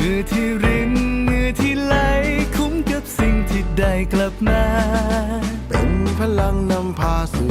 เหงื่อที่รินเหงื่อที่ไหลคุ้มกับสิ่งที่ได้กลับมา เป็นพลังนำพาสู่